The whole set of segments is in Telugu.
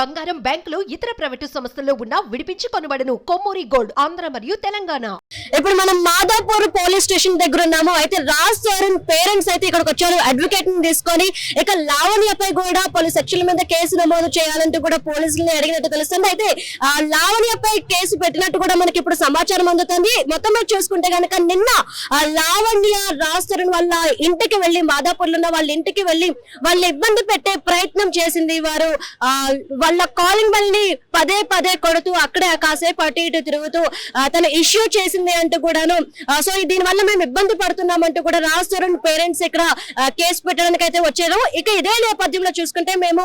బంగారం బ్యాంకులు ఇతర ప్రైవేటు సంస్థల్లో ఉన్న విడిపించి కొనబడను. కొమ్మూరి గోల్డ్ ఆంధ్ర మరియు తెలంగాణ. ఇప్పుడు మనం మాదాపూర్ పోలీస్ స్టేషన్ దగ్గర ఉన్నాము. అయితే రాజ్ సోరెన్ పేరెంట్స్ అయితే ఇక్కడికి వచ్చారు. అడ్వకేట్ని తీసుకొని ఇక లావణ్యపై కూడా పలు సెక్షన్ల మీద కేసు నమోదు చేయాలంటూ కూడా పోలీసులను అడిగినట్టు తెలుస్తుంది. అయితే ఆ లావణ్యపై కేసు పెట్టినట్టు కూడా మనకి ఇప్పుడు సమాచారం అందుతుంది. మొత్తం మీద చూసుకుంటే కనుక నిన్న ఆ లావణ్య రాజ్ సోరెన్ వాళ్ళ ఇంటికి వెళ్ళి మాదాపూర్లో ఉన్న వాళ్ళ ఇంటికి వెళ్ళి వాళ్ళ ఇబ్బంది పెట్టే ప్రయత్నం చేసింది వారు. ఆ వాళ్ళ కాలింగ్ బెల్ని పదే పదే కొడుతూ అక్కడే కాసేపు అటు ఇటు తిరుగుతూ తన ఇష్యూ చేసింది అంటూ కూడాను సో దీని వల్ల మేము ఇబ్బంది పడుతున్నాం అంటూ కూడా రాజ్ పేరెంట్స్ ఇక్కడ కేసు పెట్టడానికి అయితే వచ్చారు. ఇక ఇదే నేపథ్యంలో చూసుకుంటే మేము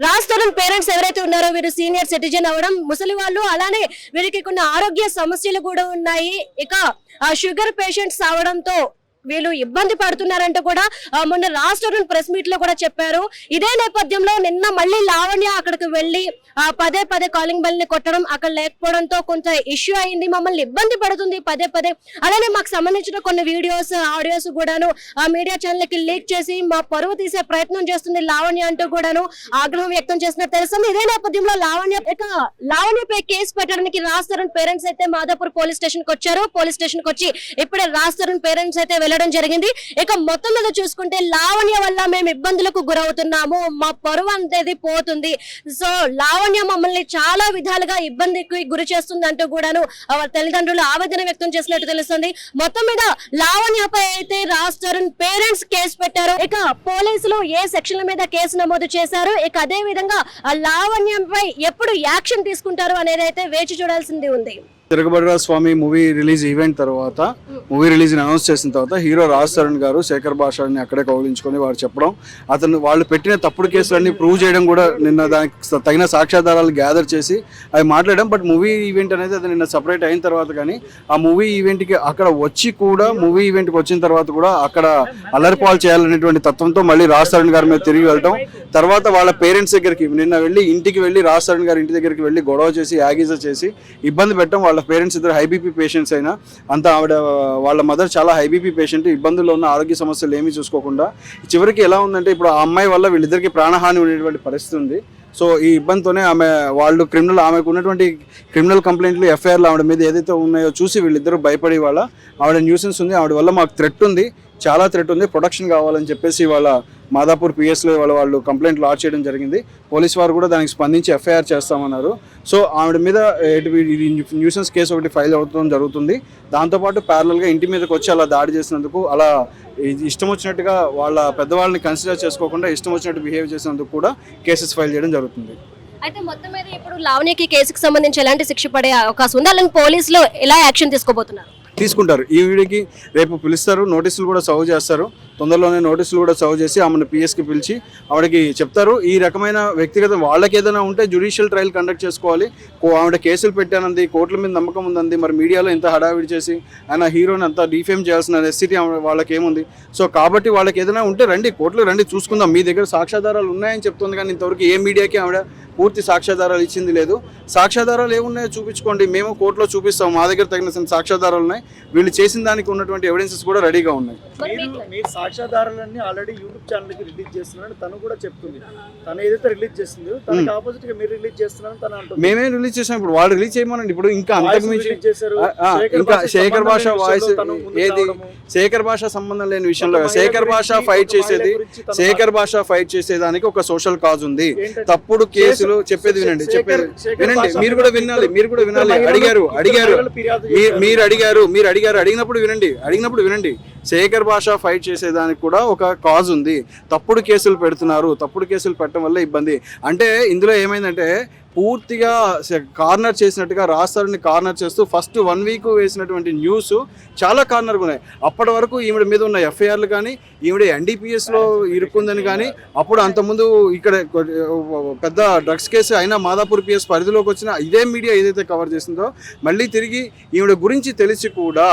రాజ్ తరుణ్ పేరెంట్స్ ఎవరైతే ఉన్నారో వీరు సీనియర్ సిటిజన్ అవ్వడం ముసలి వాళ్ళు అలానే వీరికి కొన్ని ఆరోగ్య సమస్యలు కూడా ఉన్నాయి. ఇక ఆ షుగర్ పేషెంట్స్ అవడంతో వీళ్ళు ఇబ్బంది పడుతున్నారంటూ కూడా మొన్న రాష్ట్ర ప్రెస్ మీట్లో కూడా చెప్పారు. ఇదే నేపథ్యంలో నిన్న మళ్ళీ లావణ్య అక్కడికి వెళ్ళి పదే పదే కాలింగ్ బెల్ని కొట్టడం అక్కడ లేకపోవడంతో కొంత ఇష్యూ అయింది. మమ్మల్ని ఇబ్బంది పడుతుంది పదే పదే. అలానే మాకు సంబంధించిన కొన్ని వీడియోస్ ఆడియోస్ కూడాను ఆ మీడియా ఛానల్కి లీక్ చేసి మా పరువు తీసే ప్రయత్నం చేస్తుంది లావణ్య అంటూ కూడాను ఆగ్రహం వ్యక్తం చేసినట్టు తెలుస్తుంది ఇదే నేపథ్యంలో లావణ్య లావణ్యపై కేసు పెట్టడానికి రాస్తారని పేరెంట్స్ అయితే మాదాపూర్ పోలీస్ స్టేషన్కి వచ్చారు. పోలీస్ స్టేషన్కి వచ్చి ఇప్పుడే రాజ్ తరుణ్ పేరెంట్స్ అయితే వెళ్ళడం జరిగింది. ఇక మొత్తం మీద చూసుకుంటే లావణ్య వల్ల మేము ఇబ్బందులకు గురవుతున్నాము. మా పరువు అంతేది పోతుంది. సో లావణ్య మమ్మల్ని చాలా విధాలుగా ఇబ్బందికి గురి చేస్తుంది అంటూ కూడాను తల్లిదండ్రులు ఆవేదన వ్యక్తం చేసినట్టు తెలుస్తుంది. మొత్తం మీద లావణ్యపై అయితే రాజ్ తరుణ్ పేరెంట్స్ కేసు పెట్టారు. ఇక పోలీసులు ఏ సెక్షన్ల మీద కేసు నమోదు చేశారు? ఇక అదే విధంగా ఆ లావణ్యంపై ఎప్పుడు యాక్షన్ తీసుకుంటారు అనేది అయితే వేచి చూడాల్సింది ఉంది. Tiragabadda Swami movie release event తర్వాత మూవీ రిలీజ్ని అనౌన్స్ చేసిన తర్వాత హీరో రాజ్ తరుణ్ గారు శేఖర్ భాషాన్ని అక్కడే కౌలించుకొని వారు చెప్పడం అతను వాళ్ళు పెట్టిన తప్పుడు కేసులన్నీ ప్రూవ్ చేయడం కూడా నిన్న దానికి తగిన సాక్ష్యాధారాలు గ్యాదర్ చేసి అవి మాట్లాడడం బట్ మూవీ ఈవెంట్ అనేది అది నిన్న సపరేట్ అయిన తర్వాత కానీ ఆ మూవీ ఈవెంట్కి అక్కడ వచ్చి కూడా మూవీ ఈవెంట్కి వచ్చిన తర్వాత కూడా అక్కడ అల్లరిపాలు చేయాలనేటువంటి తత్వంతో మళ్ళీ రాజ్ తరుణ్ గారి మీద తిరిగి వెళ్ళడం తర్వాత వాళ్ళ పేరెంట్స్ దగ్గరికి నిన్న వెళ్ళి ఇంటికి వెళ్ళి రాజ్ తరుణ్ గారి ఇంటి దగ్గరికి వెళ్ళి గొడవ చేసి యాగీజ చేసి ఇబ్బంది పెట్టడం వాళ్ళ పేరెంట్స్ ఇద్దరు హైబీపీ పేషెంట్స్ అయినా అంతా ఆవిడ వాళ్ళ మదర్ చాలా హై బీపీ పేషెంట్ ఇబ్బందుల్లో ఉన్న ఆరోగ్య సమస్యలు ఏమీ చూసుకోకుండా చివరికి ఎలా ఉందంటే ఇప్పుడు ఆ అమ్మాయి వల్ల వీళ్ళిద్దరికి ప్రాణహాని ఉండేటువంటి పరిస్థితి ఉంది. సో ఈ ఇబ్బందితోనే ఆమె వాళ్ళు క్రిమినల్ ఆమెకు ఉన్నటువంటి క్రిమినల్ కంప్లైంట్లు ఎఫ్ఐఆర్లు ఆవిడ మీద ఏదైతే ఉన్నాయో చూసి వీళ్ళిద్దరూ భయపడి వాళ్ళ ఆవిడ న్యూసెన్స్ ఉంది ఆవిడ వల్ల మాకు థ్రెట్ ఉంది. చాలా థ్రెట్ ఉంది. ప్రొడక్షన్ కావాలని చెప్పేసి వాళ్ళ మాదాపూర్ పిఎస్లో వాళ్ళ వాళ్ళు కంప్లైంట్ లాడ్ చేయడం జరిగింది. పోలీస్ వారు కూడా దానికి స్పందించి ఎఫ్ఐఆర్ చేస్తామన్నారు. సో ఆవిడ మీద న్యూసెన్స్ కేసు ఒకటి ఫైల్ అవడం జరుగుతుంది. దాంతోపాటు ప్యారలల్గా ఇంటి మీదకి వచ్చి అలా దాడి చేసినందుకు అలా ఇష్టం వచ్చినట్టుగా వాళ్ళ పెద్దవాళ్ళని కన్సిడర్ చేసుకోకుండా ఇష్టం వచ్చినట్టు బిహేవ్ చేసినందుకు కూడా కేసెస్ ఫైల్ చేయడం జరుగుతుంది. అయితే మొత్తం మీద ఇప్పుడు లావణ్యకి కేసుకు సంబంధించి ఎలాంటి శిక్ష పడే అవకాశం ఉంది? అలాగే పోలీసులు ఎలా యాక్షన్ తీసుకోబోతున్నారు? తీసుకుంటారు. ఈ వీడికి రేపు పిలుస్తారు. నోటీసులు కూడా సర్వ్ చేస్తారు. తొందరలోనే నోటీసులు కూడా సర్వ్ చేసి ఆమెను పిఎస్కి పిలిచి ఆవిడకి చెప్తారు. ఈ రకమైన వ్యక్తిగత వాళ్ళకి ఏదైనా ఉంటే జ్యుడిషియల్ ట్రయల్ కండక్ట్ చేసుకోవాలి. కో- ఆవిడ కేసులు పెట్టానంది కోర్టుల మీద నమ్మకం ఉందంది మరి మీడియాలో ఎంత హడావిడి చేసి ఆయన హీరోని అంతా డిఫేమ్ చేయాల్సిన నెసిటీ వాళ్ళకి ఏముంది? సో కాబట్టి వాళ్ళకి ఏదైనా ఉంటే రండి కోర్టులో రండి చూసుకుందాం. మీ దగ్గర సాక్ష్యాధారాలు ఉన్నాయని చెప్తుంది కానీ ఇంతవరకు ఏ మీడియాకి ఆవిడ పూర్తి సాక్ష్యాధారాలు ఇచ్చింది లేదు. సాక్ష్యాధారాలు ఏమున్నాయో చూపించుకోండి. మేము కోర్టులో చూపిస్తాం. మా దగ్గర తగిన సాక్ష్యాధారాలు ఉన్నాయి. వీళ్ళు చేసిన దానికి ఉన్నటువంటి ఎవిడెన్సెస్ కూడా రెడీగా ఉన్నాయి. మీరు మీరు సాక్ష్యాధారాలన్నీ ఆల్రెడీ యూట్యూబ్ ఛానల్కి రిలీజ్ చేస్తున్నారని తను కూడా చెప్తుంది. తను ఏదైతే రిలీజ్ చేస్తుందో తనకి ఆపోజిట్గా మీరు రిలీజ్ చేస్తున్నారని తను అంటుంది. మేమే రిలీజ్ చేసాం. ఇప్పుడు వాళ్ళు రిలీజ్ చేయమనండి. ఇప్పుడు ఇంకా అంతకు మించి ఇంకా శేఖర్ భాష సంబంధం లేని వాయిస్ ఏది. శేఖర్ భాష సంబంధం లేని విషయంలో శేఖర్ భాష ఫైట్ చేసేది శేఖర్ భాష ఫైట్ చేసేదానికి ఒక సోషల్ కాజ్ ఉంది. తప్పుడు కేసులు శేఖర్- చెప్పేది వినండి చెప్పేది వినండి. మీరు కూడా వినాలి మీరు కూడా వినాలి. అడిగారు అడిగారు. మీరు అడిగారు మీరు అడిగారు అడిగినప్పుడు వినండి అడిగినప్పుడు వినండి. శేఖర్ భాష ఫైట్ చేసేదానికి కూడా ఒక కాజ్ ఉంది. తప్పుడు కేసులు పెడుతున్నారు తప్పుడు కేసులు పెట్టడం వల్ల ఇబ్బంది. అంటే ఇందులో ఏమైందంటే పూర్తిగా కార్నర్ చేసినట్టుగా రాస్తారని కార్నర్ చేస్తూ ఫస్ట్ వన్ వీక్ వేసినటువంటి న్యూస్ చాలా కార్నర్గా ఉన్నాయి అప్పటి వరకు ఈవిడ మీద ఉన్న ఎఫ్ఐఆర్లు కానీ ఈవిడ ఎన్డీపీఎస్లో ఇరుక్కుందని కానీ అప్పుడు అంతకుముందు ఇక్కడ పెద్ద డ్రగ్స్ కేసు అయినా మాదాపూర్ పిఎస్ పరిధిలోకి వచ్చిన ఇదే మీడియా ఏదైతే కవర్ చేసిందో మళ్ళీ తిరిగి ఈవిడ గురించి తెలిసి కూడా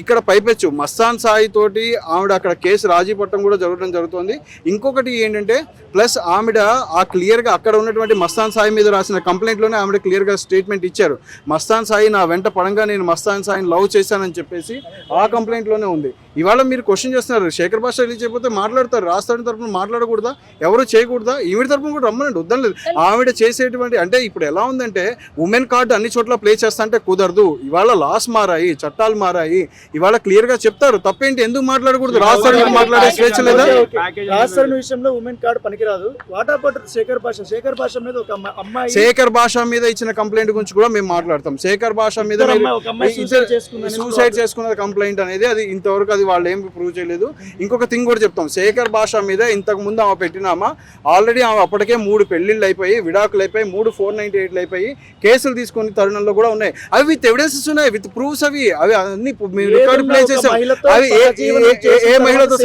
ఇక్కడ పైపెచ్చు. మస్తాన్ సాయి తోటి ఆవిడ అక్కడ కేసు రాజీ పట్టడం కూడా జరగడం జరుగుతుంది. ఇంకొకటి ఏంటంటే ప్లస్ ఆవిడ ఆ క్లియర్గా అక్కడ ఉన్నటువంటి మస్తాన్ సాయి మీద రాసిన కంప్లైంట్లోనే ఆవిడ క్లియర్గా స్టేట్మెంట్ ఇచ్చారు. మస్తాన్ సాయి నా వెంట పడంగా నేను మస్తాన్ సాయిని లవ్ చేశానని చెప్పేసి ఆ కంప్లైంట్లోనే ఉంది. ఇవాళ మీరు క్వశ్చన్ చేస్తున్నారు శేఖర్ భాష రిలీజ్ అయిపోతే మాట్లాడతారు రాష్ట్రాన్ని తరపున మాట్లాడకూడదా ఎవరు చేయకూడదా ఈవిడ తరపున కూడా రమ్మనండి వద్దనలేదు ఆవిడ చేసేటువంటి అంటే ఇప్పుడు ఎలా ఉందంటే ఉమెన్ కార్డు అన్ని చోట్ల ప్లే చేస్తా అంటే కుదరదు. ఇవాళ లాస్ మారాయి చట్టాలు మారాయి. ఇవాళ క్లియర్గా చెప్తారు తప్పేంటి ఎందుకు మాట్లాడకూడదు? రాష్ట్రానికి మాట్లాడే స్వేచ్ఛ లేదా? రాజస్థాన్ విషయంలో ఉమెన్ కార్డ్ పనికిరాదు. వాట్ అబౌట్ శేఖర్ భాష శేఖర్ భాష మీద ఒక అమ్మ- అమ్మాయి శేఖర్ భాష మీద ఇచ్చిన కంప్లైంట్ గురించి కూడా మేము మాట్లాడతాం. శేఖర్ భాష మీద సూసైడ్ చేసుకున్న కంప్లైంట్ అనేది అది ఇంతవరకు అది వాళ్ళు ఏం ప్రూవ్ చేయలేదు. ఇంకొక థింగ్ కూడా చెప్తాం. శేఖర్ భాష మీద ఇంతకు ముందు ఆమె పెట్టినామా ఆల్రెడీ ఆమె అప్పటికే మూడు పెళ్ళిళ్ళు అయిపోయి విడాకులు అయిపోయి మూడు ఫోర్ నైన్టీ ఎయిట్లు అయిపోయి కేసులు తీసుకుని తరుణంలో కూడా ఉన్నాయి. అవి విత్ ఎవిడెన్సెస్ ఉన్నాయి విత్ ప్రూఫ్స్ అవి అవి అన్ని రికార్డ్ ప్లే చేసాం. అవి ఏ- మహిళతో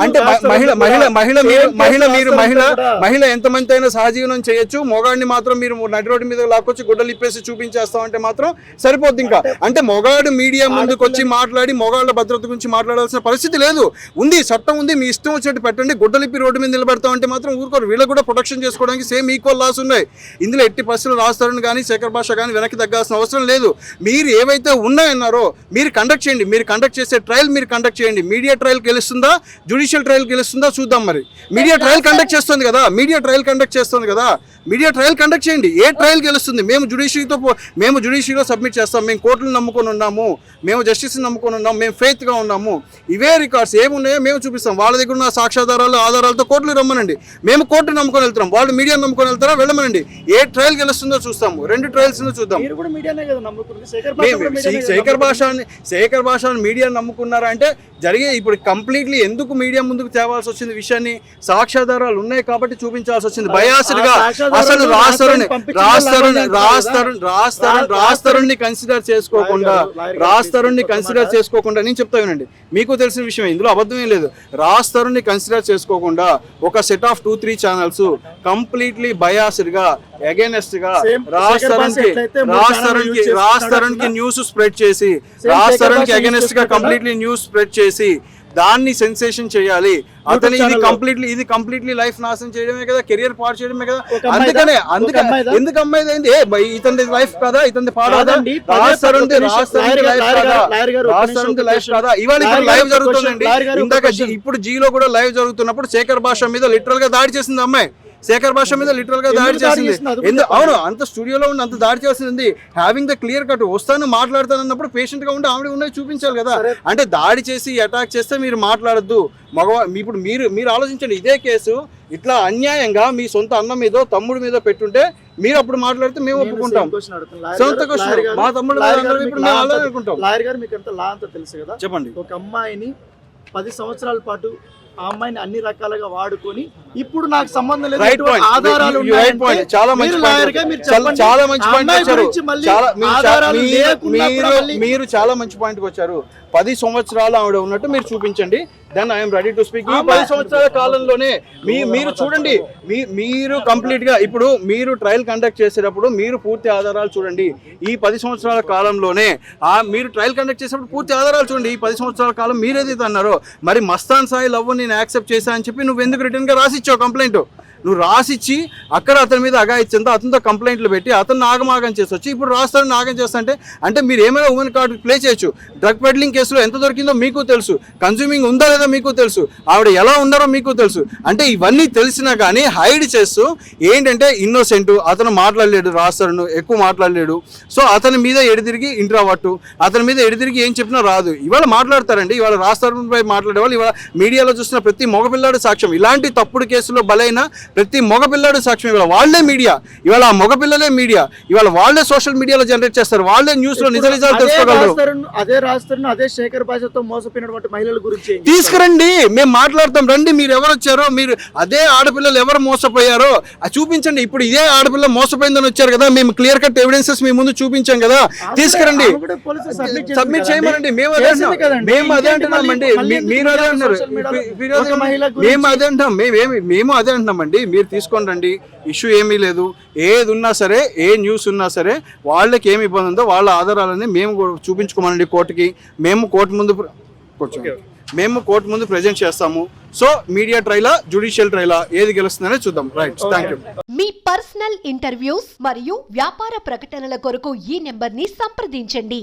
అంటే మహిళ మహిళ మహిళ మీరు మహిళ మీరు మహిళ. మహిళ ఎంతమంది అయినా సహజీవనం చేయొచ్చు. మొగాడిని మాత్రం మీరు నడి రోడ్డు మీద లాక్కొచ్చి గుడ్డలు ఇప్పేసి చూపించేస్తాం అంటే మాత్రం సరిపోద్ది ఇంకా. అంటే మొగాడు మీడియా ముందుకు వచ్చి మాట్లాడి మొగాళ్ళ భద్రత గురించి మాట్లాడాల్సిన పరిస్థితి లేదు. ఉంది చట్టం ఉంది మీ ఇష్టం వచ్చినట్టు పెట్టండి. గుడ్డలిప్పి రోడ్డు మీద నిలబెడతాం అంటే మాత్రం ఊరుకోరు. వీళ్ళకి కూడా ప్రొటెక్షన్ చేసుకోవడానికి సేమ్ ఈక్వల్ లాస్ ఉన్నాయి. ఇందులో ఎట్టి పరిస్థితులు రాస్తారని కానీ శేఖర్ భాష కానీ వెనక్కి తగ్గాల్సిన అవసరం లేదు. మీరు ఏవైతే ఉన్నాయన్నారో మీరు కండక్ట్ చేయండి. మీరు కండక్ట్ చేసే ట్రయల్ మీరు కండక్ట్ చేయండి. మీడియా ట్రయల్ గెలుస్తుందా? జుడిషియల్ ట్రయల్ గెలుస్తుందా? చూద్దాం మరి. మీడియా ట్రయల్ కండక్ట్ చేస్తుంది కదా. మీడియా ట్రయల్ కండక్ట్ చేస్తుంది కదా. మీడియా ట్రయల్ కండక్ట్ చేయండి. ఏ ట్రయల్ గెలుస్తుంది? మేము జుడిషియరీతో పో- మేము జుడిషియరీలో సబ్మిట్ చేస్తాం. మేము కోర్టులు నమ్ముకొని ఉన్నాము. మేము జస్టిస్ని నమ్ముకొని ఉన్నాము. మేము ఫెయిత్గా ఉన్నాము. ఇవే రికార్డ్స్ ఏమున్నాయో మేము చూపిస్తాం. వాళ్ళ దగ్గర ఉన్న సాక్ష్యాధారాలు ఆధారాలతో కోర్టులు రమ్మనండి. మేము కోర్టు నమ్ముకొని వెళ్తాం వాళ్ళు మీడియా నమ్ముకొని వెళ్తారా? వెళ్ళమనండి. ఏ ట్రయల్ గెలుస్తుందో చూస్తాము. రెండు ట్రయల్స్ చూద్దాం. శేఖర్ భాష శేఖర్ నమ్ముతుంది. భాషని శేఖర్ భాషని మీడియా నమ్ముకున్నారా అంటే జరిగే ఇప్పుడు కంప్లీట్లీ ఎందుకు మీడియా ముందుకు తేవాల్సి వచ్చింది విషయాన్ని? సాక్ష్యాధారాలు ఉన్నాయి కాబట్టి చూపించాల్సి వచ్చింది. బయాస్డ్గా ఆ సాక్ష్యాధారాలు అసలు రాస్తారని రాస్తారని రాస్తారని రాస్తారని? రాస్తారని కన్సిడర్ చేసుకోకుండా రాస్తారని కన్సిడర్. చేసుకోకుండా నేను చెప్తా వినండి. మీకు తెలిసిన విషయం ఇందులో అబద్ధం ఏం లేదు. రాస్తారని కన్సిడర్ చేసుకోకుండా ఒక set of two three channels completely బయాస్డ్గా అగేనెస్ట్గా Same రాస్తారన్ శేఖర్ భాష ఎట్లయితే మూడు రాస్తారన్ ఛానళ్ళు use రాస్తారన్కి చేస్తున్నాడో న్యూస్ స్ప్రెడ్ చేసి శేఖర్ రాస్తారన్కి భాష అగేనెస్ట్గా use కంప్లీట్లీ న్యూస్ స్ప్రెడ్ చేసి దాన్ని సెన్సేషన్ చేయాలి. అతను ఇది. కంప్లీట్లీ ఇది కంప్లీట్లీ లైఫ్ నాశనం చేయడమే కదా కెరియర్ పాడు చేయడమే కదా? అందుకనే అందుకనే? ఎందుకు అమ్మాయి అయింది ఏ ఇతని లైఫ్ కదా ఇతని లాయర్ లైఫ్ కదా. లైఫ్ ఇవాళ ఇప్పుడు లైవ్ జరుగుతుందండి. ఇందాక ఇప్పుడు జీలో కూడా లైవ్ జరుగుతున్నప్పుడు శేఖర్ భాష మీద లిటరల్గా దాడి చేసింది అమ్మాయి. శేఖర్ భాష మీద లిటరల్గా దాడి చేసింది. అవును అంత స్టూడియోలో ఉండి అంత దాడి చేసింది. హ్యావింగ్ ద క్లియర్ కట్ వస్తాను మాట్లాడతాను అన్నప్పుడు పేషెంట్గా ఉండి ఆవిడ ఉన్నది చూపించాలి కదా. అంటే దాడి చేసి అటాక్ చేస్తే మీరు మాట్లాడద్దు. మగవా ఇప్పుడు మీరు మీరు ఆలోచించండి ఇదే కేసు. ఇట్లా అన్యాయంగా మీ సొంత అన్న మీదో తమ్ముడి మీద పెట్టుంటే మీరు అప్పుడు మాట్లాడితే మేము ఒప్పుకుంటాం. సొంత మా ఇప్పుడు మేము అనుకుంటాం. లాయర్ గారు మీకు లా అంతా తెలుసు కదా? చెప్పండి. ఒక అమ్మాయిని పది సంవత్సరాల పాటు ఆ అమ్మాయిని అన్ని రకాలుగా వాడుకొని ఇప్పుడు నాకు సంబంధం లేదు ఆధారాలు. చాలా మంచి చాలా- మంచి పాయింట్ వచ్చారు. మీరు చాలా మంచి పాయింట్ వచ్చారు. పది సంవత్సరాలు ఆవిడ ఉన్నట్టు మీరు చూపించండి. Then I'm ready to speak ఈ పది సంవత్సరాల కాలంలోనే మీ మీరు చూడండి. మీ మీరు కంప్లీట్గా ఇప్పుడు మీరు ట్రయల్ కండక్ట్ చేసేటప్పుడు మీరు పూర్తి ఆధారాలు చూడండి. ఈ పది సంవత్సరాల కాలంలోనే ఆ మీరు ట్రయల్ కండక్ట్ చేసేటప్పుడు పూర్తి ఆధారాలు చూడండి. ఈ పది సంవత్సరాల కాలం మీరు ఏదైతే అన్నారో మరి మస్తాన్ సాయి లవ్ నేను యాక్సెప్ట్ చేశా అని చెప్పి నువ్వు ఎందుకు రిటర్న్గా రాసిచ్చావు కంప్లైంట్ నువ్వు రాసిచ్చి అక్కడ అతని మీద అగాయిచ్చిందో అతనితో కంప్లైంట్లు పెట్టి అతను నాగమాగం చేసొచ్చి ఇప్పుడు రాస్తాను నాగం చేస్తా అంటే మీరు ఏమైనా ఉమెన్ కార్డు ప్లే చేయొచ్చు. డ్రగ్ పెడ్లింగ్ కేసులో ఎంత దొరికిందో మీకు తెలుసు. కన్జ్యూమింగ్ ఉందా లేదో మీకు తెలుసు. ఆవిడ ఎలా ఉన్నారో మీకు తెలుసు. అంటే ఇవన్నీ తెలిసినా కానీ హైడ్ చేస్తూ ఏంటంటే ఇన్నోసెంట్ అతను మాట్లాడలేడు రాస్తాడు ఎక్కువ మాట్లాడలేడు. సో అతని మీద ఎడితిరిగి ఇంట్రావట్టు అతని మీద ఎడితిరిగి ఏం చెప్పినా రాదు. ఇవాళ మాట్లాడతారండి. ఇవాళ రాస్తారుపై మాట్లాడేవాళ్ళు ఇవాళ మీడియాలో చూసిన ప్రతి మగపిల్లాడు సాక్ష్యం. ఇలాంటి తప్పుడు కేసులో బలైన ప్రతి మగపిల్లాడు సాక్ష్యం ఇవాళ వాళ్ళే మీడియా. ఇవాళ ఆ మగపిల్లలే మీడియా. ఇవాళ వాళ్ళే సోషల్ మీడియాలో జనరేట్ చేస్తారు. వాళ్ళే న్యూస్లో నిజ నిజాలు తెలుసుకోగలరు. అదే రాస్తారను అదే శేఖర్ భాషతో మోసపోయినటువంటి మహిళల గురించి? తీసుకురండి. మేము మాట్లాడతాం. రండి. మీరు ఎవరు వచ్చారో మీరు అదే ఆడపిల్లలు ఎవరు మోసపోయారో అది చూపించండి. ఇప్పుడు ఇదే ఆడపిల్ల మోసపోయిందని వచ్చారు కదా మేము క్లియర్ కట్ ఎవిడెన్సెస్ మీ ముందు చూపించాం కదా. తీసుకురండి. సబ్మిట్. చేయమనండి. మేము అదే. మేము అదే అంటున్నామండి మీరు అదే అంటున్నారు. మేము అదే అంటున్నాం. మేమేమి మేము అదే అంటున్నామండి. మీరు తీసుకొని రండి. ఇష్యూ ఏమీ లేదు. ఏది ఉన్నా సరే ఏ న్యూస్ ఉన్నా సరే వాళ్ళకి ఏమి ఇబ్బంది ఉందో వాళ్ళ ఆధారాలని మేము చూపించుకోమనండి కోర్టుకి. మేము కోర్టు ముందు. మేము కోర్టు ముందు ప్రజెంట్ చేస్తాము. సో మీడియా ట్రైలా జుడిషియల్ ట్రైలా ఏది గెలుస్తుందనే చూద్దాం. రైట్ థ్యాంక్ యూ మీ పర్సనల్ ఇంటర్వ్యూస్ మరియు వ్యాపార ప్రకటనల కొరకు ఈ నెంబర్ని సంప్రదించండి.